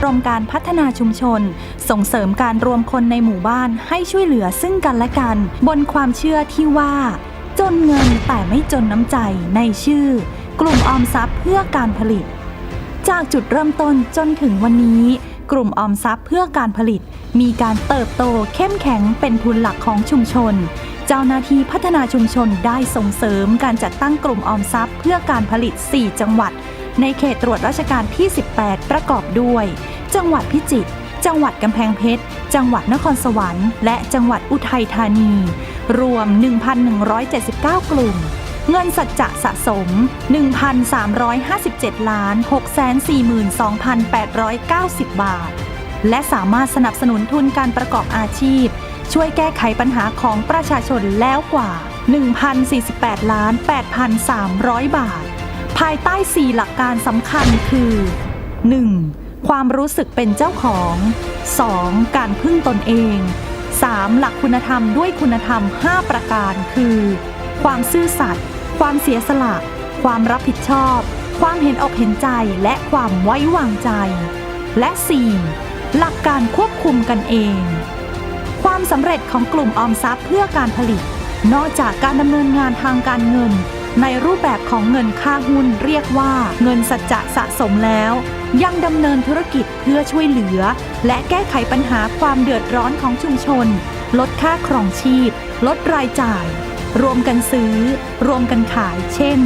กรมการพัฒนาชุมชน ส่งเสริมการรวมคนในหมู่บ้านให้ช่วยเหลือซึ่งกันและกัน บนความเชื่อที่ว่า จนเงินแต่ไม่จนน้ำใจในชื่อ กลุ่มออมทรัพย์เพื่อการผลิต จากจุดเริ่มต้นจนถึงวันนี้ กลุ่มออมทรัพย์เพื่อการผลิต มีการเติบโตเข้มแข็งเป็นทุนหลักของชุมชน เจ้าหน้าที่พัฒนาชุมชนได้ส่งเสริมการจัดตั้งกลุ่มออมทรัพย์เพื่อการผลิต 4 จังหวัด ในเขตตรวจราชการที่ 18 ประกอบด้วย จังหวัดพิจิตร จังหวัดกำแพงเพชร จังหวัดนครสวรรค์ และจังหวัดอุทัยธานี รวม 1,179 กลุ่ม เงินสัจจะสะสม 1,357 ล้าน642,890 บาท และสามารถสนับสนุนทุนการประกอบอาชีพ ช่วยแก้ไขปัญหาของประชาชนแล้วกว่า 1,048 ล้าน 8,300 บาท ภายใต้ 4 หลักการสำคัญคือ 1. ความรู้สึกเป็นเจ้าของ 2. การพึ่งตนเอง 3. หลักคุณธรรมด้วยคุณธรรม 5 ประการคือ ความซื่อสัตย์ความเสียสละ ความรับผิดชอบ ความเห็นอกเห็นใจและความไว้วางใจ และ 4. หลักการควบคุมกันเอง ความสำเร็จของกลุ่มออมทรัพย์เพื่อการผลิต นอกจากการดำเนินงานทางการเงิน ในรูปแบบของเงินค่าหุ้นเรียกว่าเงินสัจจะสะสมแล้ว ยังดำเนินธุรกิจเพื่อช่วยเหลือ และแก้ไขปัญหาความเดือดร้อนของชุมชน ลดค่าครองชีพ ลดรายจ่าย รวมกันซื้อ รวมกันขาย เช่น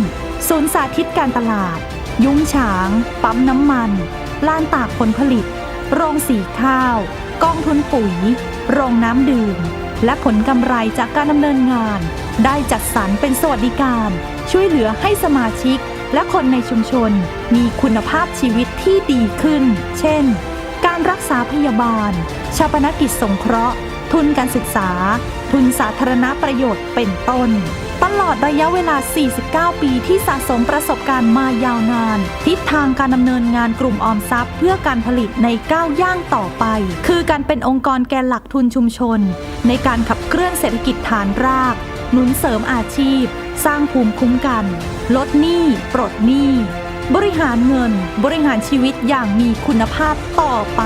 ศูนย์สาธิตการตลาด ยุ้งฉาง ปั๊มน้ำมันลานตากผลผลิต โรงสีข้าว กองทุนปุ๋ย โรงน้ำดื่ม และผลกำไรจากการดำเนินงาน ได้จัดสรรเป็นสวัสดิการ ช่วยเหลือให้สมาชิก และคนในชุมชน มีคุณภาพชีวิตที่ดีขึ้น เช่น การรักษาพยาบาล ชาปนกิจสงเคราะห์ ทุนการศึกษา ทุนสาธารณประโยชน์เป็นต้น ตลอดระยะเวลา 49 ปีที่สะสมประสบการณ์มายาวนาน ทิศทางการดำเนินงานกลุ่มออมทรัพย์ เพื่อการผลิตในก้าวย่างต่อไป คือการเป็นองค์กรแกนหลักทุนชุมชน ในการขับเคลื่อนเศรษฐกิจฐานราก หนุนเสริมอาชีพ สร้างภูมิคุ้มกัน ลดหนี้ปลดหนี้ บริหารเงิน บริหารชีวิตอย่างมีคุณภาพต่อไป